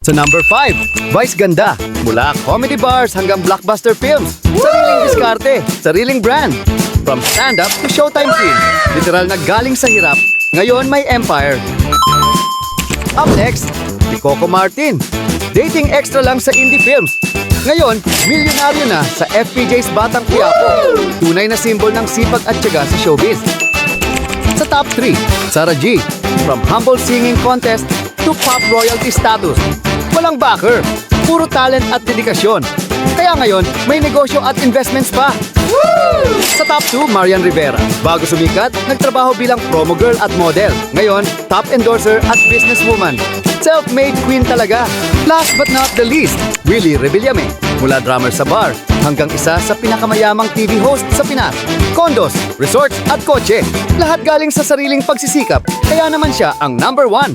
Sa number 5, Vice Ganda. Mula comedy bars hanggang blockbuster films. Sariling diskarte, sariling brand. From stand-up to showtime queen. Literal na galing sa hirap. Ngayon may empire. Up next, si Coco Martin. Dating extra lang sa indie films. Ngayon, milyonaryo na sa FPJ's Batang Quiapo. Tunay na simbol ng sipag at tiyaga sa showbiz. Sa top 3, Sarah G. From humble singing contest to pop royalty status. Walang backer, puro talent at dedikasyon. Kaya ngayon, may negosyo at investments pa. Sa top 2, Marian Rivera. Bago sumikat, nagtrabaho bilang promo girl at model. Ngayon, top endorser at businesswoman. Self-made queen talaga. Last but not the least, Willie Rebillame. Mula drummer sa bar, hanggang isa sa pinakamayamang TV host sa Pinas. Condos, resorts at kotse. Lahat galing sa sariling pagsisikap. Kaya naman siya ang number one.